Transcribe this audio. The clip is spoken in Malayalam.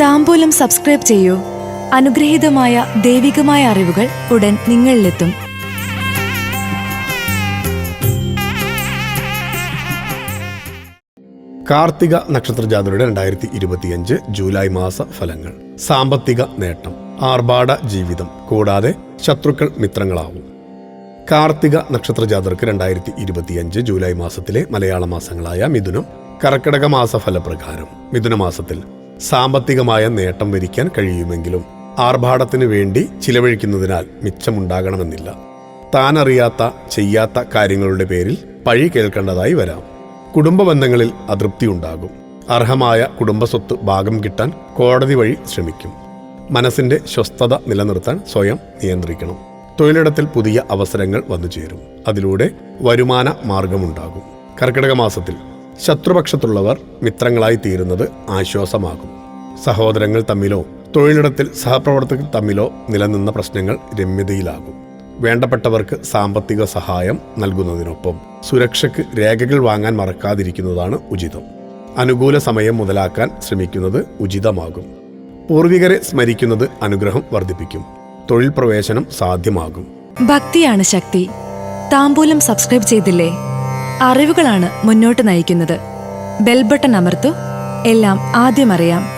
താമ്പൂലം സബ്സ്ക്രൈബ് ചെയ്യൂ. അനുഗ്രഹീതമായ ദൈവികമായ അറിവുകൾ ഉടൻ നിങ്ങളിലെത്തും. കാർത്തിക നക്ഷത്ര ജാതരുടെ രണ്ടായിരത്തി ഇരുപത്തിയഞ്ച് ജൂലൈ മാസ ഫലങ്ങൾ. സാമ്പത്തിക നേട്ടം ആർഭാട ജീവിതം കൂടാതെ ശത്രുക്കൾ മിത്രങ്ങളാവും. കാർത്തിക നക്ഷത്ര ജാതർക്ക് രണ്ടായിരത്തി ഇരുപത്തിയഞ്ച് ജൂലൈ മാസത്തിലെ മലയാള മാസങ്ങളായ മിഥുനം കർക്കിടക മാസ ഫലപ്രകാരം. മിഥുന മാസത്തിൽ സാമ്പത്തികമായ നേട്ടം വരിക്കാൻ കഴിയുമെങ്കിലും ആർഭാടത്തിനു വേണ്ടി ചിലവഴിക്കുന്നതിനാൽ മിച്ചമുണ്ടാകണമെന്നില്ല. താനറിയാത്ത ചെയ്യാത്ത കാര്യങ്ങളുടെ പേരിൽ പഴി കേൾക്കേണ്ടതായി വരാം. കുടുംബ ബന്ധങ്ങളിൽ അതൃപ്തി ഉണ്ടാകും. അർഹമായ കുടുംബസ്വത്ത് ഭാഗം കിട്ടാൻ കോടതി വഴി ശ്രമിക്കും. മനസ്സിന്റെ സ്വസ്ഥത നിലനിർത്താൻ സ്വയം നിയന്ത്രിക്കണം. തൊഴിലിടത്തിൽ പുതിയ അവസരങ്ങൾ വന്നു ചേരും. അതിലൂടെ വരുമാന മാർഗമുണ്ടാകും. കർക്കിടക മാസത്തിൽ ശത്രുപക്ഷത്തുള്ളവർ മിത്രങ്ങളായി തീരുന്നത് ആശ്വാസമാകും. സഹോദരങ്ങൾ തമ്മിലോ തൊഴിലിടത്തിൽ സഹപ്രവർത്തകർ തമ്മിലോ നിലനിന്ന പ്രശ്നങ്ങൾ രമ്യതയിലാകും. വേണ്ടപ്പെട്ടവർക്ക് സാമ്പത്തിക സഹായം നൽകുന്നതിനൊപ്പം സുരക്ഷയ്ക്ക് രേഖകൾ വാങ്ങാൻ മറക്കാതിരിക്കുന്നതാണ് ഉചിതം. അനുകൂല സമയം മുതലാക്കാൻ ശ്രമിക്കുന്നത് ഉചിതമാകും. പൂർവികരെ സ്മരിക്കുന്നത് അനുഗ്രഹം വർദ്ധിപ്പിക്കും. തൊഴിൽ പ്രവേശനം സാധ്യമാകും. ഭക്തിയാണ് ശക്തി. താമ്പൂലം സബ്സ്ക്രൈബ് ചെയ്തില്ലേ? അറിവുകളാണ് മുന്നോട്ട് നയിക്കുന്നത്. ബെൽബട്ടൺ അമർത്തു. എല്ലാം ആദ്യം അറിയാം.